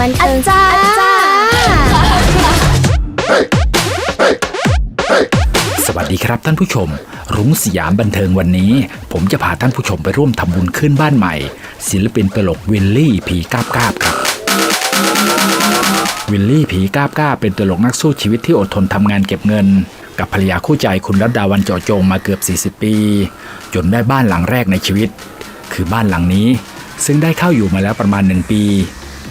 บันเทิงจารย์อาสวัสดีครับท่านผู้ชม รุ้งสยามบันเทิงวันนี้ ผมจะพาท่านผู้ชมไปร่วมทำบุญขึ้นบ้านใหม่ ศิลปินตลกวิลลี่ผีกาบกาบครับวิลลี่ผีกาบกาบเป็นตลกนักสู้ชีวิตที่อดทนทำงานเก็บเงิน กับภรรยาคู่ใจคุณรัตดาวันเจาะจงมาเกือบ 40 ปี จนได้บ้านหลังแรกในชีวิต คือบ้านหลังนี้ ซึ่งได้เข้าอยู่มาแล้วประมาณหนึ่งปี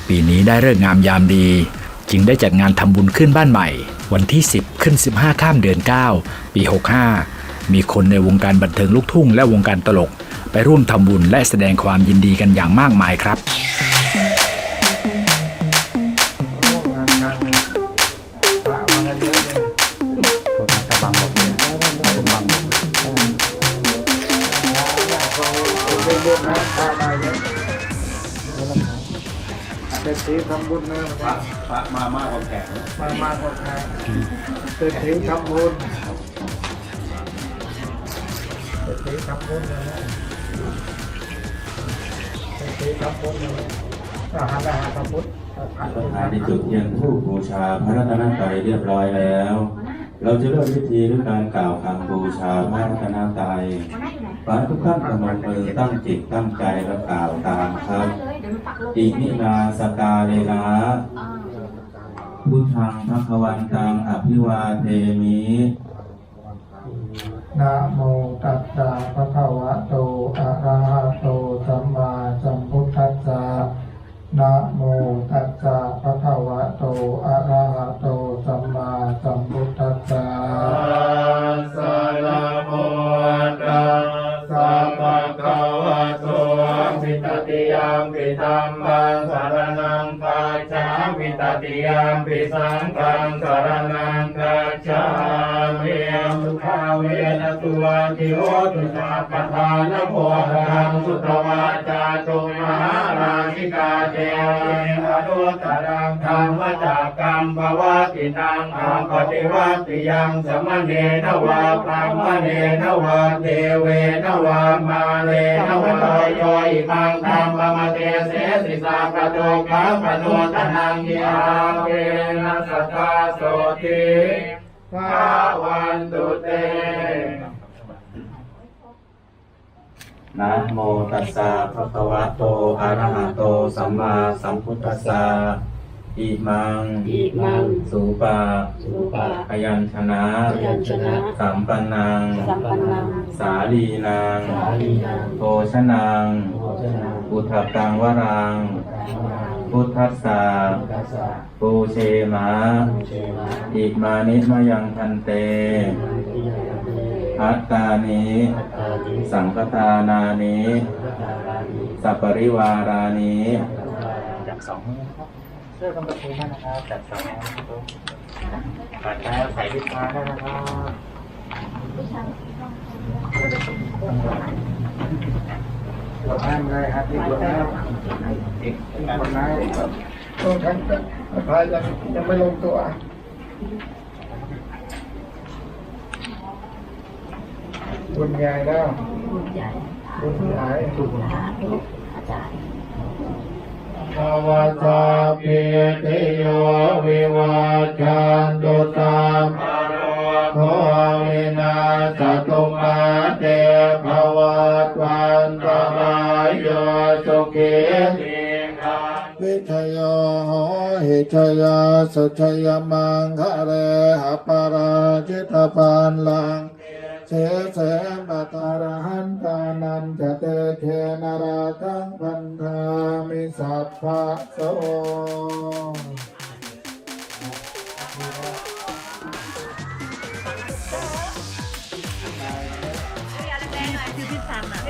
ปีนี้ได้เลิกษ์งามยามดี จึงได้จัดงานทำบุญขึ้นบ้านใหม่ วันที่ 10 ขึ้น 15 ข้ามเดือน 9 ปี 65 มีคนในวงการบันเทิงลูกทุ่งและวงการตลก ไปร่วมทำบุญและแสดงความยินดีกันอย่างมากมายครับ เป็นทีทำบุญนะพระพระมามากกว่าแขกมามากกว่าแขกเป็นทีทำบุญเป็นทีทำบุญนะเป็นทีทำบุญนะอาหารอาหารทำบุญอาหารสถานีจุดเทียนทูปบูชาพระรัตนตรัยเรียบร้อยแล้ว เราจะเริ่มพิธีด้วยการกล่าวคำบูชาพระรัตนตรัยขอให้ทุกท่านกำลังมือตั้งจิตตั้งใจและกล่าวตามครับอิมินาสกาเลนะพุทธังพระควันตังอภิวาเทมินะโมตัสสะภะคะวะโต อะระหะโต สัมมาสัมพุทธัสสะนะโมตัสสะภะคะวะโตอะ งสรนังกาจามิตติยามปิสังฆังสารนังกาจามิสุขาวเวนตุวัติโอตุสาปทานโพหังสุตวาจาตุมหาราชิกาเทวีอนุตตรังธรรมจัก ภวตินังอาปฏิวัติยังสมณเณนวาพรามเณนวาเทเวนวามาเลนวาโยอิมังธรรมมเตเสสิสาปโตกัมปโนทนังยาเวนัสตาโสติภาวันตุเตนะโมตัสสะภะคะวะโตอะระหะโตสัมมาสัมพุทธัสสะ อิมัง อิมัง สุปาสุปะพยัญชนะ พยัญชนะ สัมปันนัง สัมปันนัง สาลีนางสาลีนังโภชนังโภชนังอุทธกังวรัง พุทธัสสะกัสสะปูเชมะเชมาอิมานิมยังพันเตทิยังเตพัตตานิตานิสังฆทานานิตารานิ สัปปริวารานิจากสองเสื้อกำลังคุยนะครับจากสองปัดแล้วใส่พิซซ่าได้นะครับกดน้ำเลยครับที่กดน้ำอีกกดน้ำต้องทั้งพายยังยังไม่ลงตัวบุญใหญ่แล้วบุญใหญ่บุญใหญ่สาธุอาจารย์ ภวตาปิติโยวิวัจจันตุตามโรวินาสตุมาเตภวัตวันตรายโยสุขีติกาวิทยาหอหิทยาสัทยามังคะเรหปาราจิตปานลัง เสเสปัตารหันตานันจะเตเทนราคังพันธามิสัพพะโสคือพี่ซันอะ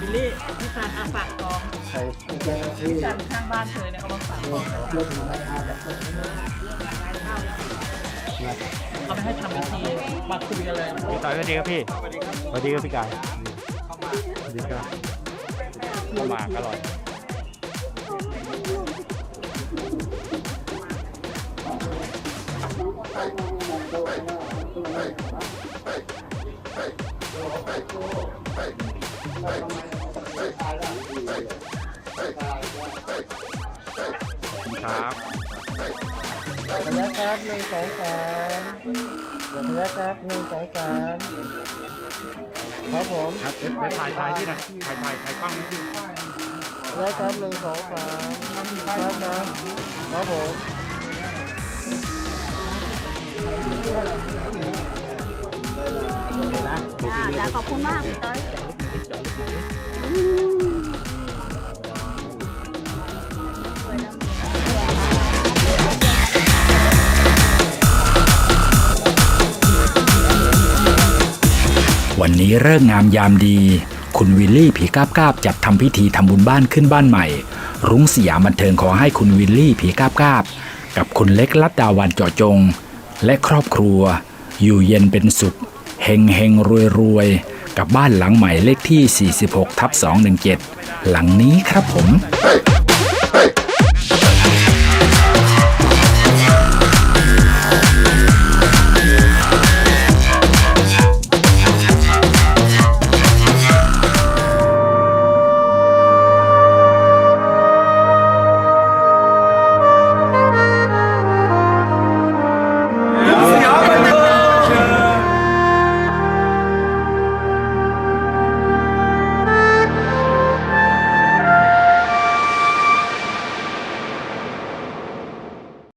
บิลลี่พี่ซันอาฝากกองใส่เจ้าหน้าที่ซันข้างบ้านเธอเนี่ยเขามาฝากกอง เขาไม่ให้ทำพิธีมาคุยกันเลยสวัสดีครับพี่สวัสดีครับพี่กายสวัสดีครับข้าวหมากอร่อยไปครับ พยักครับหนึ่งสองสามพยักครับหนึ่งสองสามครับผมครับเดี๋ยวถ่ายถ่ายที่ไหนถ่ายถ่ายถ่ายกล้องนิดนึงพยักครับหนึ่งสองสามครับครับครับผมจ้าขอบคุณมากพี่ต้อย วันนี้เริ่งงามยามดี คุณวิลลี่ผีกาบกาบจัดทำพิธีทำบุญบ้านขึ้นบ้านใหม่ รุ้งสยามบันเทิงขอให้คุณวิลลี่ผีกาบกาบกับคุณเล็กลัดดาวันเจาะจง และครอบครัว อยู่เย็นเป็นสุขเฮงเฮงรวยรวยกับบ้านหลังใหม่เลขที่ 46ทับ217 หลังนี้ครับผม Hey!